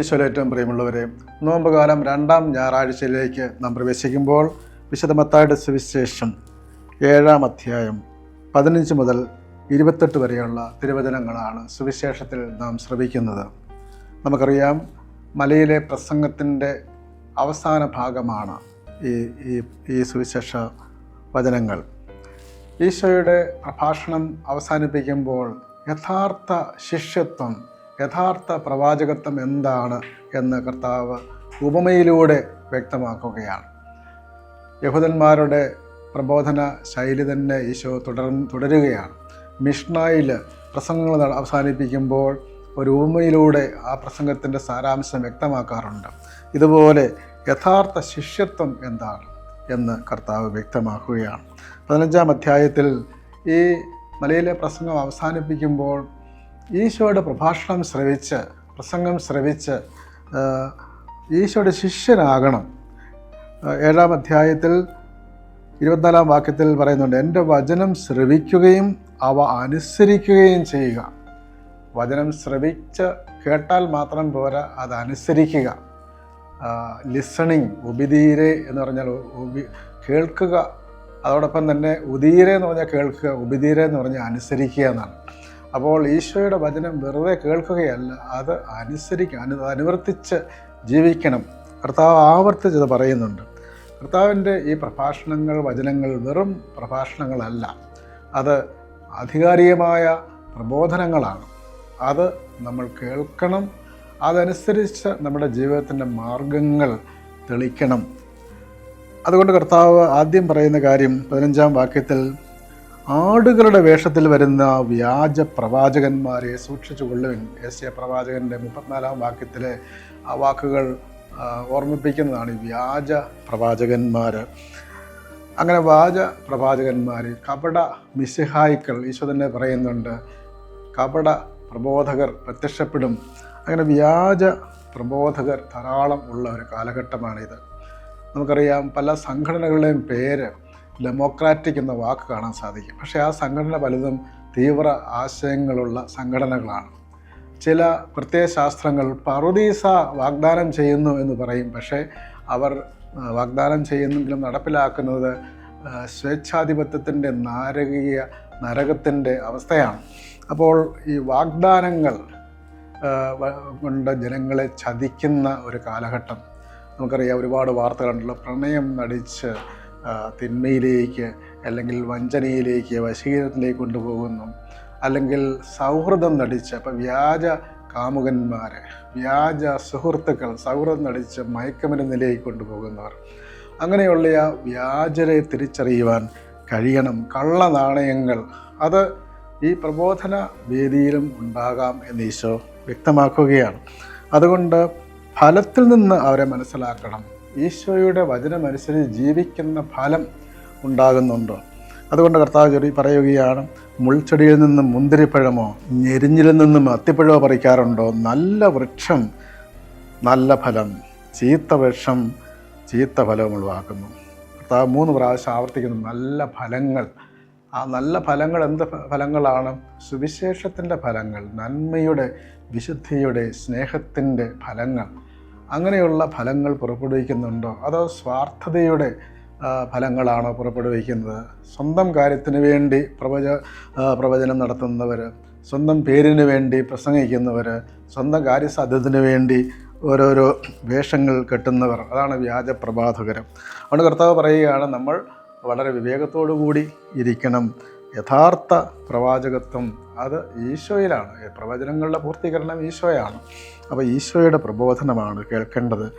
ഈശ്വരേറ്റവും പ്രിയമുള്ളവരെ നോമ്പുകാലം രണ്ടാം ഞായറാഴ്ചയിലേക്ക് നാം പ്രവേശിക്കുമ്പോൾ വിശദമത്തായുടെ സുവിശേഷം ഏഴാം അധ്യായം പതിനഞ്ച് മുതൽ ഇരുപത്തെട്ട് വരെയുള്ള തിരുവചനങ്ങളാണ് സുവിശേഷത്തിൽ നാം ശ്രവിക്കുന്നത്. നമുക്കറിയാം മലയിലെ പ്രസംഗത്തിന്റെ അവസാന ഭാഗമാണ് ഈ ഈ ഈ സുവിശേഷ വചനങ്ങൾ. ഈശോയുടെ പ്രഭാഷണം അവസാനിപ്പിക്കുമ്പോൾ യഥാർത്ഥ ശിഷ്യത്വം യഥാർത്ഥ പ്രവാചകത്വം എന്താണ് എന്ന് കർത്താവ് ഉപമയിലൂടെ വ്യക്തമാക്കുകയാണ്. യഹൂദന്മാരുടെ പ്രബോധന ശൈലി തന്നെ ഈശോ തുടർ തുടരുകയാണ്. മിഷ്നായിൽ പ്രസംഗങ്ങൾ അവസാനിപ്പിക്കുമ്പോൾ ഒരു ഉപമയിലൂടെ ആ പ്രസംഗത്തിന്റെ സാരാംശം വ്യക്തമാക്കാറുണ്ട്. ഇതുപോലെ യഥാർത്ഥ ശിഷ്യത്വം എന്താണ് എന്ന് കർത്താവ് വ്യക്തമാക്കുകയാണ്. പതിനഞ്ചാം അധ്യായത്തിൽ ഈ മലയിലെ പ്രസംഗം അവസാനിപ്പിക്കുമ്പോൾ ഈശോയുടെ പ്രഭാഷണം ശ്രവിച്ച് പ്രസംഗം ശ്രവിച്ച് ഈശോയുടെ ശിഷ്യനാകണം. ഏഴാം അധ്യായത്തിൽ ഇരുപത്തിനാലാം വാക്യത്തിൽ പറയുന്നുണ്ട് എന്റെ വചനം ശ്രവിക്കുകയും അവ അനുസരിക്കുകയും ചെയ്യുക. വചനം ശ്രവിച്ച് കേട്ടാൽ മാത്രം പോരാ അത് അനുസരിക്കുക. ലിസണിങ് ഉപിതീരെ എന്ന് പറഞ്ഞാൽ കേൾക്കുക. അതോടൊപ്പം തന്നെ ഉദീരെ എന്ന് പറഞ്ഞാൽ കേൾക്കുക ഉപിതീരെ എന്ന് പറഞ്ഞാൽ അനുസരിക്കുക എന്നാണ്. അപ്പോൾ ഈശോയുടെ വചനം വെറുതെ കേൾക്കുകയല്ല അത് അനുസരിക്കുക അനു അനുവർത്തിച്ച് ജീവിക്കണം. കർത്താവ് ആവർത്തിച്ചത് പറയുന്നുണ്ട്. കർത്താവിന്റെ ഈ പ്രഭാഷണങ്ങൾ വചനങ്ങൾ വെറും പ്രഭാഷണങ്ങളല്ല. അത് ആധികാരികമായ പ്രബോധനങ്ങളാണ്. അത് നമ്മൾ കേൾക്കണം അതനുസരിച്ച് നമ്മുടെ ജീവിതത്തിന്റെ മാർഗങ്ങൾ തെളിക്കണം. അതുകൊണ്ട് കർത്താവ് ആദ്യം പറയുന്ന കാര്യം പതിനഞ്ചാം വാക്യത്തിൽ ആടുകളുടെ വേഷത്തിൽ വരുന്ന വ്യാജ പ്രവാചകന്മാരെ സൂക്ഷിച്ചു കൊള്ളുവിൻ. എസ് എ പ്രവാചകന്റെ മുപ്പത്തിനാലാം വാക്യത്തിലെ ആ വാക്കുകൾ ഓർമ്മിപ്പിക്കുന്നതാണ് ഈ വ്യാജ പ്രവാചകന്മാർ അങ്ങനെ വ്യാജ പ്രവാചകന്മാർ കപട മിസ്സിഹായിക്കൾ ഈശോ തന്നെ പറയുന്നുണ്ട്. കപട പ്രബോധകർ പ്രത്യക്ഷപ്പെടും. അങ്ങനെ വ്യാജ പ്രബോധകർ ധാരാളം ഉള്ള ഒരു കാലഘട്ടമാണിത്. നമുക്കറിയാം പല സംഘടനകളുടെയും പേര് ഡെമോക്രാറ്റിക് എന്ന വാക്ക് കാണാൻ സാധിക്കും. പക്ഷേ ആ സംഘടന പലതും തീവ്ര ആശയങ്ങളുള്ള സംഘടനകളാണ്. ചില പ്രത്യയശാസ്ത്രങ്ങൾ പറുദീസ വാഗ്ദാനം ചെയ്യുന്നു എന്ന് പറയും. പക്ഷേ അവർ വാഗ്ദാനം ചെയ്യുന്നെങ്കിലും നടപ്പിലാക്കുന്നത് സ്വേച്ഛാധിപത്യത്തിന്റെ നാരകീയ നരകത്തിന്റെ അവസ്ഥയാണ്. അപ്പോൾ ഈ വാഗ്ദാനങ്ങൾ കൊണ്ട് ജനങ്ങളെ ചതിക്കുന്ന ഒരു കാലഘട്ടം. നമുക്കറിയാം ഒരുപാട് വാർത്തകളുണ്ടല്ലോ. പ്രണയം നടിച്ച് തിന്മയിലേക്ക് അല്ലെങ്കിൽ വഞ്ചനയിലേക്ക് വശീകരണത്തിലേക്ക് കൊണ്ടുപോകുന്നു. അല്ലെങ്കിൽ സൗഹൃദം നടിച്ച് അപ്പം വ്യാജ കാമുകന്മാർ വ്യാജ സുഹൃത്തുക്കൾ സൗഹൃദം നടിച്ച് മയക്കമരുന്നിലേക്ക് കൊണ്ടുപോകുന്നവർ. അങ്ങനെയുള്ള ആ വ്യാജരെ തിരിച്ചറിയുവാൻ കഴിയണം. കള്ള നാണയങ്ങൾ അത് ഈ പ്രബോധന വേദിയിലും ഉണ്ടാകാം എന്ന് ഈശോ വ്യക്തമാക്കുകയാണ്. അതുകൊണ്ട് ഫലത്തിൽ നിന്ന് അവരെ മനസ്സിലാക്കണം. ഈശോയുടെ വചനമനുസരിച്ച് ജീവിക്കുന്ന ഫലം ഉണ്ടാകുന്നുണ്ടോ? അതുകൊണ്ട് കർത്താവ് ചെറിയ പറയുകയാണ് മുൾച്ചെടിയിൽ നിന്നും മുന്തിരിപ്പഴമോ ഞെരിഞ്ഞിൽ നിന്നും അത്തിപ്പഴമോ പറിക്കാറുണ്ടോ? നല്ല വൃക്ഷം നല്ല ഫലം ചീത്ത വൃക്ഷം ചീത്ത ഫലവും ഉളവാക്കുന്നു. കർത്താവ് മൂന്ന് പ്രാവശ്യം ആവർത്തിക്കുന്നു നല്ല ഫലങ്ങൾ. ആ നല്ല ഫലങ്ങൾ എന്ത് ഫലങ്ങളാണ്? സുവിശേഷത്തിന്റെ ഫലങ്ങൾ നന്മയുടെ വിശുദ്ധിയുടെ സ്നേഹത്തിന്റെ ഫലങ്ങൾ. അങ്ങനെയുള്ള ഫലങ്ങൾ പുറപ്പെടുവിക്കുന്നുണ്ടോ? അതോ സ്വാർത്ഥതയുടെ ഫലങ്ങളാണോ പുറപ്പെടുവിക്കുന്നത്? സ്വന്തം കാര്യത്തിന് വേണ്ടി പ്രവച പ്രവചനം നടത്തുന്നവർ സ്വന്തം പേരിന് വേണ്ടി പ്രസംഗിക്കുന്നവർ സ്വന്തം കാര്യസാധ്യത്തിന് വേണ്ടി ഓരോരോ വേഷങ്ങൾ കെട്ടുന്നവർ. അതാണ് വ്യാജ പ്രഭാതകരം അതുകൊണ്ട് കർത്താവ് പറയുകയാണ് നമ്മൾ വളരെ വിവേകത്തോടു കൂടി ഇരിക്കണം. യഥാർത്ഥ പ്രവാചകത്വം അത് ഈശോയിലാണ്. പ്രവചനങ്ങളുടെ പൂർത്തീകരണം ഈശോയാണ്. അപ്പോൾ ഈശോയുടെ പ്രബോധനമാണ് കേൾക്കേണ്ടത്.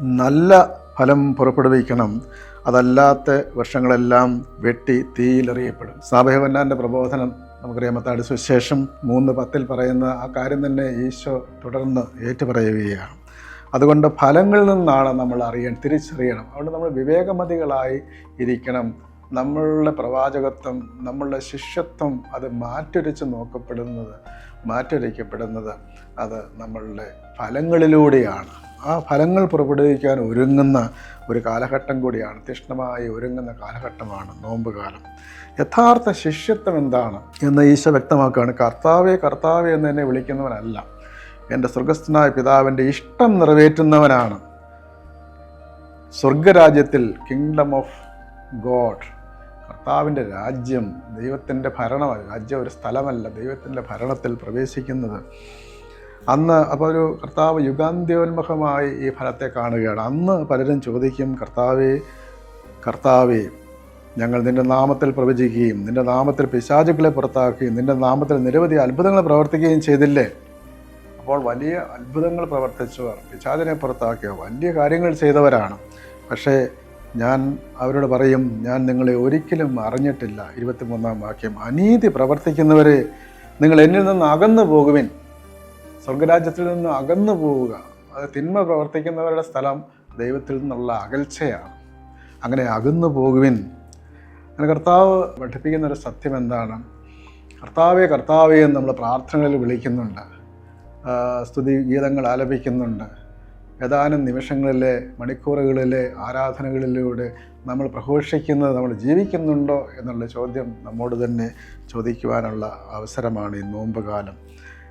നല്ല ഫലം പുറപ്പെടുവിക്കണം. അതല്ലാത്ത വർഷങ്ങളെല്ലാം വെട്ടി തീയിലെറിയപ്പെടും സാബഹവന്നാന്റെ പ്രബോധനം നമുക്കറിയാം മത്താടി സുശേഷം മൂന്ന് പത്തിൽ പറയുന്ന ആ കാര്യം തന്നെ ഈശോ തുടർന്ന് ഏറ്റുപറയുകയാണ്. അതുകൊണ്ട് ഫലങ്ങളിൽ നിന്നാണ് നമ്മൾ അറിയാൻ തിരിച്ചറിയണം. അതുകൊണ്ട് നമ്മൾ വിവേകമതികളായി ഇരിക്കണം. നമ്മളുടെ പ്രവാചകത്വം നമ്മളുടെ ശിഷ്യത്വം അത് മാറ്റൊരിച്ച് നോക്കപ്പെടുന്നത് മാറ്റൊരിക്കപ്പെടുന്നത് അത് നമ്മളുടെ ഫലങ്ങളിലൂടെയാണ്. ആ ഫലങ്ങൾ പുറപ്പെടുവിക്കാൻ ഒരുങ്ങുന്ന ഒരു കാലഘട്ടം കൂടിയാണ് തീഷ്ണമായി ഒരുങ്ങുന്ന കാലഘട്ടമാണ് നോമ്പ് കാലം യഥാർത്ഥ ശിഷ്യത്വം എന്താണ് എന്ന് ഈശോ വ്യക്തമാക്കുകയാണ്. കർത്താവേ കർത്താവെ എന്ന് എന്നെ വിളിക്കുന്നവനല്ല. എന്റെ സ്വർഗസ്ഥനായ പിതാവിന്റെ ഇഷ്ടം നിറവേറ്റുന്നവനാണ് സ്വർഗരാജ്യത്തിൽ കിങ്ഡം ഓഫ് ഗോഡ് കർത്താവിന്റെ രാജ്യം ദൈവത്തിന്റെ ഭരണമാണ് രാജ്യം ഒരു സ്ഥലമല്ല ദൈവത്തിന്റെ ഭരണത്തിൽ പ്രവേശിക്കുന്നത്. അന്ന് അപ്പോൾ ഒരു കർത്താവ് യുഗാന്ത്യോന്മുഖമായി ഈ ഫലത്തെ കാണുകയാണ്. അന്ന് പലരും ചോദിക്കും കർത്താവേ കർത്താവേ ഞങ്ങൾ നിന്റെ നാമത്തിൽ പ്രവചിക്കുകയും നിന്റെ നാമത്തിൽ പിശാചുക്കളെ പുറത്താക്കുകയും നിന്റെ നാമത്തിൽ നിരവധി അത്ഭുതങ്ങൾ പ്രവർത്തിക്കുകയും ചെയ്തില്ലേ? അപ്പോൾ വലിയ അത്ഭുതങ്ങൾ പ്രവർത്തിച്ചവർ പിശാചിനെ പുറത്താക്കിയ വലിയ കാര്യങ്ങൾ ചെയ്തവരാണ്. പക്ഷേ ഞാൻ അവരോട് പറയും ഞാൻ നിങ്ങളെ ഒരിക്കലും അറിഞ്ഞിട്ടില്ല. ഇരുപത്തിമൂന്നാം വാക്യം. അനീതി പ്രവർത്തിക്കുന്നവരെ നിങ്ങൾ എന്നിൽ നിന്ന് അകന്നു പോകുവിൻ. സ്വർഗരാജ്യത്തിൽ നിന്ന് അകന്നു പോവുക. അത് തിന്മ പ്രവർത്തിക്കുന്നവരുടെ സ്ഥലം ദൈവത്തിൽ നിന്നുള്ള അകൽച്ചയാണ്. അങ്ങനെ അകന്നു പോകുവിൻ. അങ്ങനെ കർത്താവ് പഠിപ്പിക്കുന്ന ഒരു സത്യം എന്താണ്? കർത്താവെ കർത്താവെ എന്ന് നമ്മൾ പ്രാർത്ഥനകളിൽ വിളിക്കുന്നുണ്ട്. സ്തുതി ഗീതങ്ങൾ ആലപിക്കുന്നുണ്ട്. ഏതാനും നിമിഷങ്ങളിലെ മണിക്കൂറുകളിലെ ആരാധനകളിലൂടെ നമ്മൾ പ്രഘോഷിക്കുന്നത് നമ്മൾ ജീവിക്കുന്നുണ്ടോ എന്നുള്ള ചോദ്യം നമ്മോട് തന്നെ ചോദിക്കുവാനുള്ള അവസരമാണ് ഈ നോമ്പ് കാലം.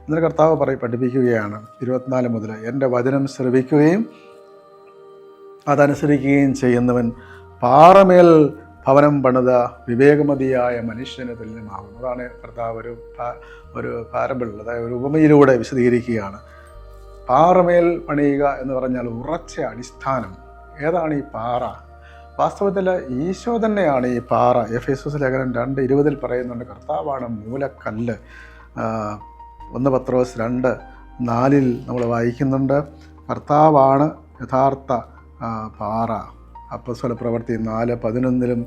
എന്നിട്ട് കർത്താവ് പറയും പഠിപ്പിക്കുകയാണ് ഇരുപത്തിനാല് മുതൽ എന്റെ വചനം ശ്രവിക്കുകയും അതനുസരിക്കുകയും ചെയ്യുന്നവൻ പാറമേൽ ഭവനം പണിത വിവേകമതിയായ മനുഷ്യന് തുല്യമാകും. അതാണ് കർത്താവ് ഒരു ഒരു പാരബിൾ അതായത് ഒരു ഉപമയിലൂടെ വിശദീകരിക്കുകയാണ്. പാറമേൽ പണിയുക എന്ന് പറഞ്ഞാൽ ഉറച്ച അടിസ്ഥാനം. ഏതാണ് ഈ പാറ? വാസ്തവത്തിൽ ഈശോ തന്നെയാണ് ഈ പാറ. എഫ് എസ് എസ് ലേഖനം രണ്ട് ഇരുപതിൽ പറയുന്നുണ്ട് കർത്താവാണ് മൂലക്കല്ല്. ഒന്ന് പത്രോസ് രണ്ട് നാലിൽ നമ്മൾ വായിക്കുന്നുണ്ട് കർത്താവാണ് യഥാർത്ഥ പാറ. അപ്പസ്വല പ്രവൃത്തി നാല് പതിനൊന്നിലും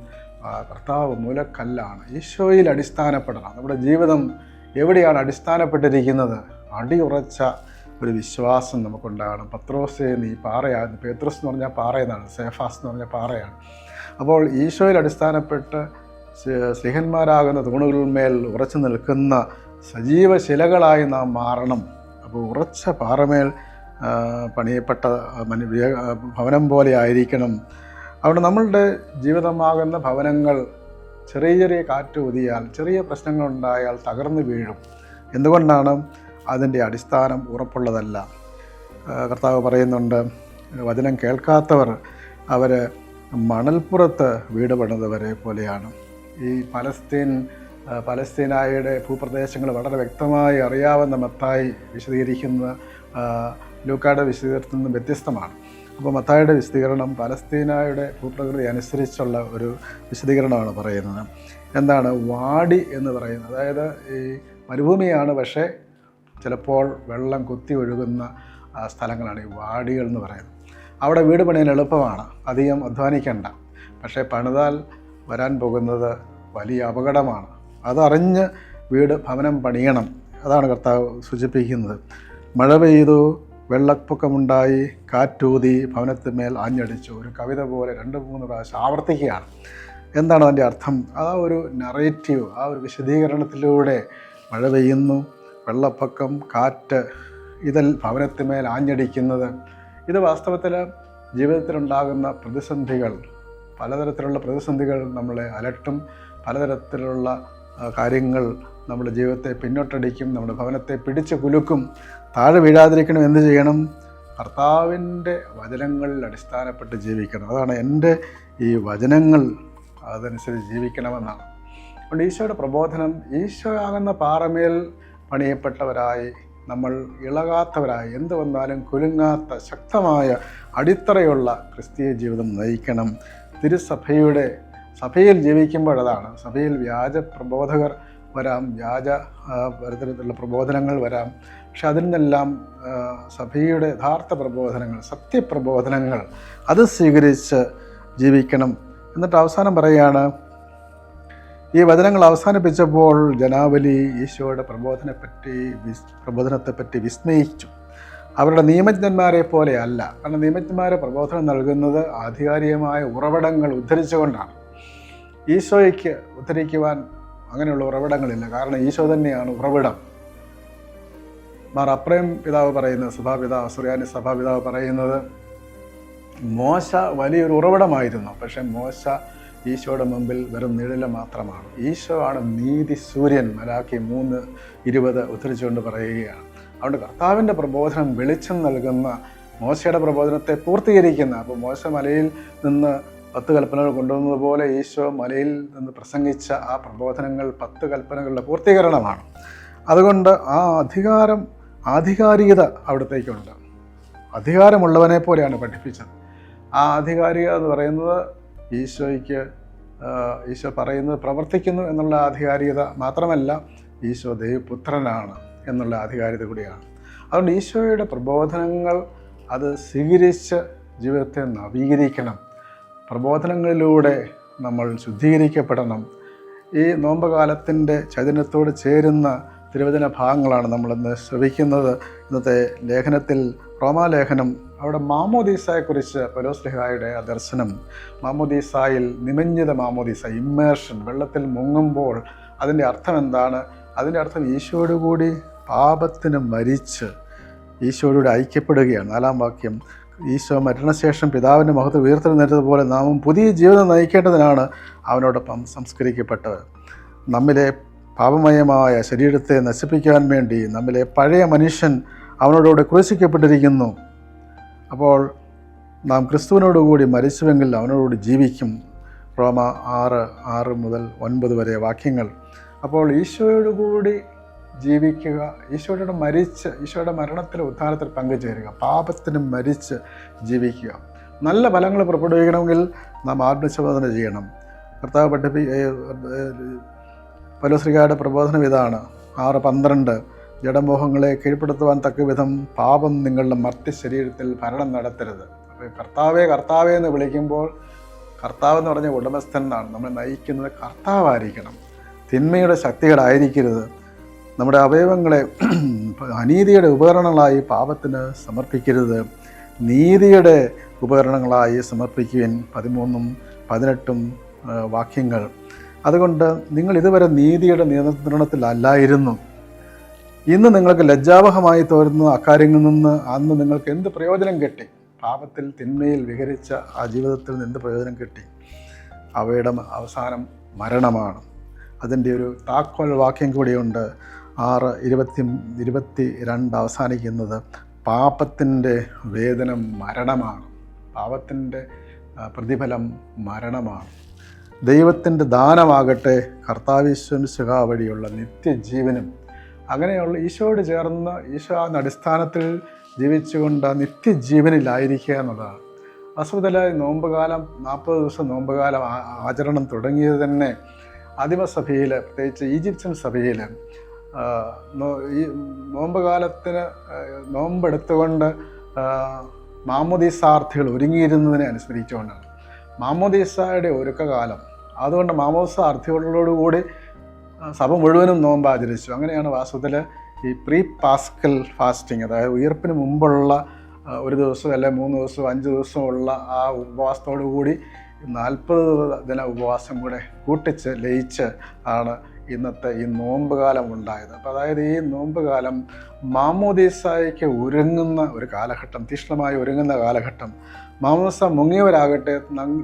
കർത്താവ് മൂലക്കല്ലാണ്. ഈശോയിൽ അടിസ്ഥാനപ്പെടണം. നമ്മുടെ ജീവിതം എവിടെയാണ് അടിസ്ഥാനപ്പെട്ടിരിക്കുന്നത്? അടിയുറച്ച ഒരു വിശ്വാസം നമുക്കുണ്ടാകണം. പത്രോസ് നീ പാറയാണ് പേത്രോസ് എന്ന് പറഞ്ഞാൽ പാറ എന്നാണ് സേഫാസ് എന്ന് പറഞ്ഞാൽ പാറയാണ്. അപ്പോൾ ഈശോയിൽ അടിസ്ഥാനപ്പെട്ട് ശ്രീഹന്മാരാകുന്ന തൂണുകളിന്മേൽ ഉറച്ചു നിൽക്കുന്ന സജീവ ശിലകളായി നാം മാറണം. അപ്പോൾ ഉറച്ച പാറമേൽ പണിയപ്പെട്ട ഭവനം പോലെ ആയിരിക്കണം. അവിടെ നമ്മളുടെ ജീവിതമാകുന്ന ഭവനങ്ങൾ ചെറിയ ചെറിയ കാറ്റ് ഊതിയാൽ ചെറിയ പ്രശ്നങ്ങളുണ്ടായാൽ തകർന്നു വീഴും. എന്തുകൊണ്ടാണ്? അതിന്റെ അടിസ്ഥാനം ഉറപ്പുള്ളതല്ല. കർത്താവ് പറയുന്നുണ്ട് വചനം കേൾക്കാത്തവർ അവർ മണൽപ്പുറത്ത് വീട് പണിതവരെ പോലെയാണ്. ഈ പലസ്തീൻ പലസ്തീനായുടെ ഭൂപ്രദേശങ്ങൾ വളരെ വ്യക്തമായി അറിയാവുന്ന മത്തായി വിശദീകരിക്കുന്ന ലൂക്കായുടെ വിശദീകരണത്തിൽ നിന്ന് വ്യത്യസ്തമാണ്. അപ്പോൾ മത്തായുടെ വിശദീകരണം പലസ്തീനായുടെ ഭൂപ്രകൃതി അനുസരിച്ചുള്ള ഒരു വിശദീകരണമാണ് പറയുന്നത്. എന്താണ്? വാടി എന്ന് പറയുന്നത്. അതായത് ഈ മരുഭൂമിയാണ് പക്ഷേ ചിലപ്പോൾ വെള്ളം കുത്തി ഒഴുകുന്ന സ്ഥലങ്ങളാണ് ഈ വാടികൾ എന്ന് പറയുന്നത്. അവിടെ വീട് പണിയാൻ എളുപ്പമാണ്. അധികം അധ്വാനിക്കേണ്ട. പക്ഷേ പണിതാൽ വരാൻ പോകുന്നത് വലിയ അപകടമാണ്. അതറിഞ്ഞ് വീട് ഭവനം പണിയണം. അതാണ് കർത്താവ് സൂചിപ്പിക്കുന്നത്. മഴ പെയ്തു വെള്ളപ്പൊക്കമുണ്ടായി കാറ്റൂതി ഭവനത്തിന്മേൽ ആഞ്ഞടിച്ചു. ഒരു കവിത പോലെ രണ്ട് മൂന്ന് പ്രാവശ്യം ആവർത്തിക്കുകയാണ്. എന്താണ് അതിന്റെ അർത്ഥം? ആ ഒരു നറേറ്റീവ് ആ ഒരു വിശദീകരണത്തിലൂടെ മഴ പെയ്യുന്നു വെള്ളപ്പൊക്കം കാറ്റ് ഇതിൽ ഭവനത്തിന്മേൽ ആഞ്ഞടിക്കുന്നത്. ഇത് വാസ്തവത്തിൽ ജീവിതത്തിലുണ്ടാകുന്ന പ്രതിസന്ധികൾ പലതരത്തിലുള്ള പ്രതിസന്ധികൾ നമ്മളെ അലട്ടും. പലതരത്തിലുള്ള കാര്യങ്ങൾ നമ്മുടെ ജീവിതത്തെ പിന്നോട്ടടിക്കും നമ്മുടെ ഭവനത്തെ പിടിച്ചു കുലുക്കും. താഴെ വീഴാതിരിക്കണം എന്ത് ചെയ്യണം? കർത്താവിന്റെ വചനങ്ങളിൽ അടിസ്ഥാനപ്പെട്ട് ജീവിക്കണം. അതാണ് എന്റെ ഈ വചനങ്ങൾ അതനുസരിച്ച് ജീവിക്കണമെന്നാണ്. അതുകൊണ്ട് ഈശോയുടെ പ്രബോധനം ഈശോ ആകുന്ന പാറമേൽ പണിയപ്പെട്ടവരായി നമ്മൾ ഇളകാത്തവരായി എന്ത് വന്നാലും കുലുങ്ങാത്ത ശക്തമായ അടിത്തറയുള്ള ക്രിസ്തീയ ജീവിതം നയിക്കണം. തിരുസഭയുടെ സഭയിൽ ജീവിക്കുമ്പോഴതാണ് സഭയിൽ വ്യാജ പ്രബോധകർ വരാം വ്യാജ തരത്തിലുള്ള പ്രബോധനങ്ങൾ വരാം. പക്ഷെ അതിൽ നിന്നെല്ലാം സഭയുടെ യഥാർത്ഥ പ്രബോധനങ്ങൾ സത്യപ്രബോധനങ്ങൾ അത് സ്വീകരിച്ച് ജീവിക്കണം. എന്നിട്ട് അവസാനം പറയുകയാണ് ഈ വചനങ്ങൾ അവസാനിപ്പിച്ചപ്പോൾ ജനാവലി ഈശോയുടെ പ്രബോധനെപ്പറ്റി വിസ് പ്രബോധനത്തെപ്പറ്റി വിസ്മയിച്ചു. അവരുടെ നിയമജ്ഞന്മാരെ പോലെ അല്ല. കാരണം നിയമജ്ഞന്മാരെ പ്രബോധനം നൽകുന്നത് ആധികാരികമായ ഉറവിടങ്ങൾ ഉദ്ധരിച്ചുകൊണ്ടാണ്. ഈശോയ്ക്ക് ഉദ്ധരിക്കുവാൻ അങ്ങനെയുള്ള ഉറവിടങ്ങളില്ല. കാരണം ഈശോ തന്നെയാണ് ഉറവിടം. മാർ അപ്രയം പിതാവ് പറയുന്നത് സഭാപിതാവ് സുറിയാനി സഭാപിതാവ് പറയുന്നത് മോശ വലിയൊരു ഉറവിടമായിരുന്നു. പക്ഷെ മോശ ഈശോയുടെ മുമ്പിൽ വെറും നിഴൽ മാത്രമാണ്. ഈശോ ആണ് നീതി സൂര്യൻ മലാക്കി മൂന്ന് ഇരുപത് ഉദ്ധരിച്ചുകൊണ്ട് പറയുകയാണ്. അതുകൊണ്ട് കർത്താവിന്റെ പ്രബോധനം വെളിച്ചം നൽകുന്ന മോശയുടെ പ്രബോധനത്തെ പൂർത്തീകരിക്കുന്ന അപ്പോൾ മോശ മലയിൽ നിന്ന് പത്ത് കൽപ്പനകൾ കൊണ്ടുവന്നതുപോലെ ഈശോ മലയിൽ നിന്ന് പ്രസംഗിച്ച ആ പ്രബോധനങ്ങൾ പത്ത് കൽപ്പനകളുടെ പൂർത്തീകരണമാണ്. അതുകൊണ്ട് ആ അധികാരം ആധികാരികത അവിടത്തേക്കുണ്ട്. അധികാരമുള്ളവനെ പോലെയാണ് പഠിപ്പിച്ചത്. ആ ആധികാരികത എന്ന് പറയുന്നത് ഈശോയ്ക്ക് ഈശോ പറയുന്നത് പ്രവർത്തിക്കുന്നു എന്നുള്ള ആധികാരികത മാത്രമല്ല ഈശോ ദൈവപുത്രനാണ് എന്നുള്ള ആധികാരികത കൂടിയാണ്. അതുകൊണ്ട് ഈശോയുടെ പ്രബോധനങ്ങൾ അത് സ്വീകരിച്ച് ജീവിതത്തെ നവീകരിക്കണം. പ്രബോധനങ്ങളിലൂടെ നമ്മൾ ശുദ്ധീകരിക്കപ്പെടണം. ഈ നോമ്പകാലത്തിന്റെ ചൈതന്യത്തോട് ചേരുന്ന തിരുവചന ഭാഗങ്ങളാണ് നമ്മളിന്ന് ശ്രവിക്കുന്നത്. ഇന്നത്തെ ലേഖനത്തിൽ റോമാലേഖനം അവിടെ മാമോദീസയെക്കുറിച്ച് പലോസ്ലിഹായുടെ ആ ദർശനം. മാമോദീസായിൽ നിമഞ്ജിത മാമോദീസ ഇമ്മേർഷൻ വെള്ളത്തിൽ മുങ്ങുമ്പോൾ അതിന്റെ അർത്ഥം എന്താണ്? അതിന്റെ അർത്ഥം ഈശോയോട് കൂടി പാപത്തിന് മരിച്ച് ഈശോയോട് ഐക്യപ്പെടുകയാണ്. നാലാം വാക്യം ഈശോ മരണശേഷം പിതാവിന്റെ മഹത്വം ഉയർത്തെഴുന്നേറ്റതുപോലെ നാമും പുതിയ ജീവിതം നയിക്കേണ്ടതിനാണ് അവനോടൊപ്പം സംസ്കരിക്കപ്പെട്ടത്. നമ്മിലെ പാപമയമായ ശരീരത്തെ നശിപ്പിക്കാൻ വേണ്ടി നമ്മിലെ പഴയ മനുഷ്യൻ അവനോടുകൂടെ ക്രൂശിക്കപ്പെട്ടിരിക്കുന്നു. അപ്പോൾ നാം ക്രിസ്തുവിനോടുകൂടി മരിച്ചുവെങ്കിൽ അവനോടുകൂടി ജീവിക്കും. റോമ ആറ് ആറ് മുതൽ ഒൻപത് വരെ വാക്യങ്ങൾ. അപ്പോൾ ഈശോയോടുകൂടി ജീവിക്കുക ഈശോയുടെ മരിച്ച് ഈശോയുടെ മരണത്തിൽ ഉദ്ധാരത്തിൽ പങ്കുചേരുക പാപത്തിന് മരിച്ച് ജീവിക്കുക. നല്ല ഫലങ്ങൾ പുറപ്പെടുവിക്കണമെങ്കിൽ നാം ആത്മശോധന ചെയ്യണം. കർത്താവ് പഠിപ്പി പലോശ്രീകാരുടെ പ്രബോധനം ഇതാണ്. ആറ് പന്ത്രണ്ട്. ജഡമോഹങ്ങളെ കീഴ്പ്പെടുത്തുവാൻ തക്ക വിധം പാപം നിങ്ങളുടെ മർത്തി ശരീരത്തിൽ ഭരണം നടത്തരുത്. അപ്പോൾ കർത്താവെ കർത്താവെ എന്ന് വിളിക്കുമ്പോൾ കർത്താവ് എന്ന് പറഞ്ഞ ഉടമസ്ഥൻ എന്നാണ്. നമ്മൾ നയിക്കുന്നത് കർത്താവായിരിക്കണം. തിന്മയുടെ ശക്തികളായിരിക്കരുത്. നമ്മുടെ അവയവങ്ങളെ അനീതിയുടെ ഉപകരണങ്ങളായി പാപത്തിന് സമർപ്പിക്കരുത്. നീതിയുടെ ഉപകരണങ്ങളായി സമർപ്പിക്കുവാൻ പതിമൂന്നും പതിനെട്ടും വാക്യങ്ങൾ. അതുകൊണ്ട് നിങ്ങൾ ഇതുവരെ നീതിയുടെ നിയന്ത്രണത്തിലല്ലായിരുന്നു. ഇന്ന് നിങ്ങൾക്ക് ലജ്ജാവഹമായി തോരുന്ന അക്കാര്യങ്ങളിൽ നിന്ന് അന്ന് നിങ്ങൾക്ക് എന്ത് പ്രയോജനം കിട്ടി? പാപത്തിൽ തിന്മയിൽ വിഹരിച്ച ആ ജീവിതത്തിൽ നിന്ന് എന്ത് പ്രയോജനം കിട്ടി? അവയുടെ അവസാനം മരണമാണ്. അതിന്റെ ഒരു താക്കോൽ വാക്യം കൂടിയുണ്ട്. ആറ് ഇരുപത്തി ഇരുപത്തി രണ്ട് അവസാനിക്കുന്നത് പാപത്തിന്റെ വേദനം മരണമാണ്. പാപത്തിന്റെ പ്രതിഫലം മരണമാണ്. ദൈവത്തിന്റെ ദാനമാകട്ടെ കർത്താവിശ്വൻസുഖ വഴിയുള്ള നിത്യജീവനും. അങ്ങനെയുള്ള ഈശോയോട് ചേർന്ന് ഈശോ എന്ന അടിസ്ഥാനത്തിൽ ജീവിച്ചുകൊണ്ട് നിത്യജീവനിലായിരിക്കുക എന്നുള്ളതാണ് വസ്തുതല നോമ്പുകാലം നാൽപ്പത് ദിവസം നോമ്പുകാലം ആചരണം തുടങ്ങിയത് തന്നെ ആദിമസഭയിൽ പ്രത്യേകിച്ച് ഈജിപ്ഷ്യൻ സഭയിൽ ഈ നോമ്പുകാലത്തിന് നോമ്പെടുത്തുകൊണ്ട് മാമോദീസാർത്ഥികൾ ഒരുങ്ങിയിരുന്നതിനെ അനുസ്മരിച്ചുകൊണ്ടാണ്. മാമോദീസയുടെ ഒരുക്കകാലം അതുകൊണ്ട് മാമോസ അർത്ഥികളോടുകൂടി സഭ മുഴുവനും നോമ്പ് ആചരിച്ചു. അങ്ങനെയാണ് വാസ്തവത്തിൽ ഈ പ്രീ പാസ്കൽ ഫാസ്റ്റിംഗ് അതായത് ഉയർപ്പിന് മുമ്പുള്ള ഒരു ദിവസം അല്ലെ മൂന്ന് ദിവസം അഞ്ച് ദിവസമുള്ള ആ ഉപവാസത്തോടു കൂടി നാൽപ്പത് ദിന ഉപവാസം കൂടെ കൂട്ടിച്ച് ലയിച്ച് ആണ് ഇന്നത്തെ ഈ നോമ്പ് കാലം ഉണ്ടായത്. അപ്പോൾ അതായത് ഈ നോമ്പ് കാലം മാമോദീസായ്ക്ക് ഒരുങ്ങുന്ന ഒരു കാലഘട്ടം തീഷ്ണമായി ഒരുങ്ങുന്ന കാലഘട്ടം മാമോദീസ മുങ്ങിയവരാകട്ടെ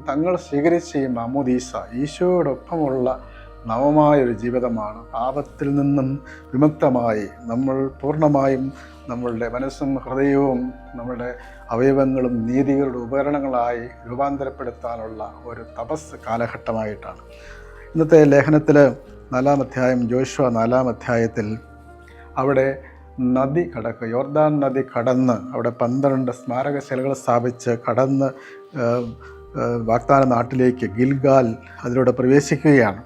തങ്ങൾ സ്വീകരിച്ച ഈ മാമോദീസ ഈശോയോടൊപ്പമുള്ള നവമായ ഒരു ജീവിതമാണ്. പാപത്തിൽ നിന്നും വിമുക്തമായി നമ്മൾ പൂർണമായും നമ്മളുടെ മനസ്സും ഹൃദയവും നമ്മളുടെ അവയവങ്ങളും നീതികളുടെ ഉപകരണങ്ങളായി രൂപാന്തരപ്പെടുത്താനുള്ള ഒരു തപസ് കാലഘട്ടമായിട്ടാണ്. ഇന്നത്തെ ലേഖനത്തിൽ നാലാം അധ്യായം ജോഷുവ നാലാം അധ്യായത്തിൽ അവിടെ നദി കടക്കുക. യോർദാൻ നദി കടന്ന് അവിടെ പന്ത്രണ്ട് സ്മാരകശിലകൾ സ്ഥാപിച്ച് കടന്ന് വാഗ്ദാന നാട്ടിലേക്ക് ഗിൽഗാൽ അതിലൂടെ പ്രവേശിക്കുകയാണ്.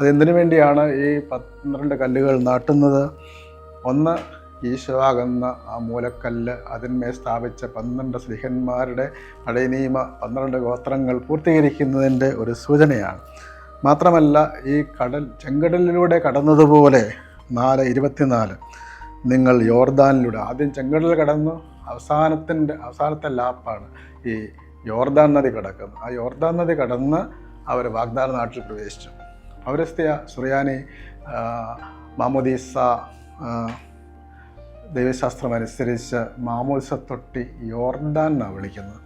അതെന്തിനു വേണ്ടിയാണ് ഈ പന്ത്രണ്ട് കല്ലുകൾ നാട്ടുന്നത്? ഒന്ന് ഈശോയാകുന്ന ആ മൂലക്കല്ല് അതിന്മേൽ സ്ഥാപിച്ച പന്ത്രണ്ട് സ്ലിഹന്മാരുടെ പഴയ നിയമ പന്ത്രണ്ട് ഗോത്രങ്ങൾ പൂർത്തീകരിക്കുന്നതിന്റെ ഒരു സൂചനയാണ്. മാത്രമല്ല ഈ കടൽ ചെങ്കടലിലൂടെ കടന്നതുപോലെ നാല് ഇരുപത്തിനാല് നിങ്ങൾ യോർദാനിലൂടെ ആദ്യം ചെങ്കടൽ കടന്നു അവസാനത്തിന്റെ അവസാനത്തെ ലാപ്പാണ് ഈ യോർദാൻ നദി കടക്കുന്നത്. ആ യോർദാൻ നദി കടന്ന് അവർ വാഗ്ദാന നാട്ടിൽ പ്രവേശിച്ചു. പൗരസ്ത്യ സുറിയാനി മാമോദീസ ആ, ദൈവശാസ്ത്രം അനുസരിച്ച് മാമോദിസ തൊട്ടി യോർദാൻ എന്നാണ് വിളിക്കുന്നത്.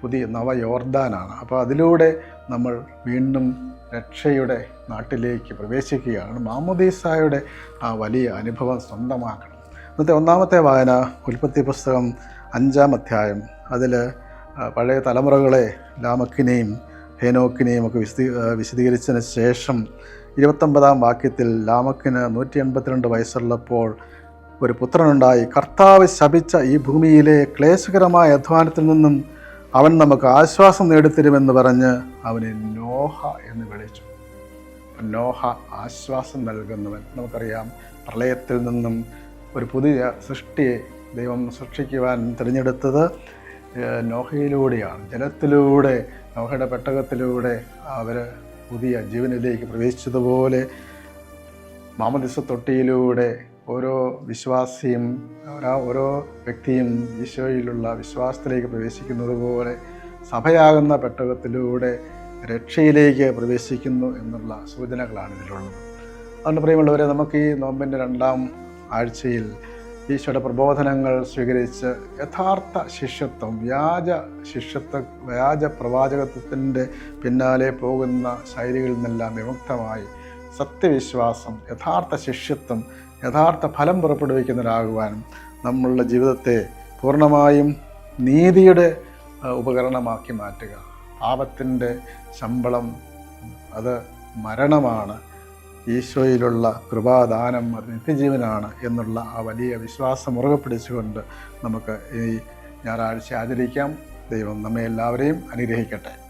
പുതിയ നവ യോർദാനാണ് അപ്പോൾ അതിലൂടെ നമ്മൾ വീണ്ടും രക്ഷയുടെ നാട്ടിലേക്ക് പ്രവേശിക്കുകയാണ്. മാമുദീസായുടെ ആ വലിയ അനുഭവം സ്വന്തമാക്കണം. ഇന്നത്തെ ഒന്നാമത്തെ വായന ഉൽപ്പത്തി പുസ്തകം അഞ്ചാം അധ്യായം. അതിൽ പഴയ തലമുറകളെ ലാമക്കിനെയും ഹേനോക്കിനെയും ഒക്കെ വിശദീ വിശദീകരിച്ചതിന് ശേഷം ഇരുപത്തൊമ്പതാം വാക്യത്തിൽ ലാമക്കിന് നൂറ്റി എൺപത്തിരണ്ട് വയസ്സുള്ളപ്പോൾ ഒരു പുത്രനുണ്ടായി. കർത്താവ് ശപിച്ച ഈ ഭൂമിയിലെ ക്ലേശകരമായ അധ്വാനത്തിൽ നിന്നും അവൻ നമുക്ക് ആശ്വാസം നേടിത്തരുമെന്ന് പറഞ്ഞ് അവനെ നോഹ എന്ന് വിളിച്ചു. നോഹ ആശ്വാസം നൽകുന്നവൻ. നമുക്കറിയാം പ്രളയത്തിൽ നിന്നും ഒരു പുതിയ സൃഷ്ടിയെ ദൈവം സൃഷ്ടിക്കുവാൻ തിരഞ്ഞെടുത്തത് നോഹയിലൂടെയാണ്. ജലത്തിലൂടെ നോഹയുടെ പെട്ടകത്തിലൂടെ അവർ പുതിയ ജീവനിലേക്ക് പ്രവേശിച്ചതുപോലെ മാമദിസ തൊട്ടിയിലൂടെ ഓരോ വിശ്വാസിയും ഓരോ- വ്യക്തിയും ഈശോയിലുള്ള വിശ്വാസത്തിലേക്ക് പ്രവേശിക്കുന്നത് പോലെ സഭയാകുന്ന പെട്ടകത്തിലൂടെ രക്ഷയിലേക്ക് പ്രവേശിക്കുന്നു എന്നുള്ള സൂചനകളാണ് ഇതിലുള്ളത്. അതുകൊണ്ട് പ്രിയമുള്ളവരെ നമുക്ക് ഈ നോമ്പിന്റെ രണ്ടാം ആഴ്ചയിൽ ഈശോയുടെ പ്രബോധനങ്ങൾ സ്വീകരിച്ച് യഥാർത്ഥ ശിഷ്യത്വം വ്യാജ ശിഷ്യത്വ വ്യാജ പ്രവാചകത്വത്തിന്റെ പിന്നാലെ പോകുന്ന ശൈലികളിൽ നിന്നെല്ലാം വിമുക്തമായി സത്യവിശ്വാസം യഥാർത്ഥ ശിഷ്യത്വം യഥാർത്ഥ ഫലം പുറപ്പെടുവിക്കുന്നവരാകുവാനും നമ്മളുടെ ജീവിതത്തെ പൂർണമായും നീതിയുടെ ഉപകരണമാക്കി മാറ്റുക. പാപത്തിന്റെ ശമ്പളം അത് മരണമാണ്. ഈശോയിലുള്ള കൃപാദാനം അത് നിത്യജീവനാണ് എന്നുള്ള ആ വലിയ വിശ്വാസം മുറുകെ പിടിച്ചുകൊണ്ട് നമുക്ക് ഈ ഞായറാഴ്ച ആചരിക്കാം. ദൈവം നമ്മെ എല്ലാവരെയും അനുഗ്രഹിക്കട്ടെ.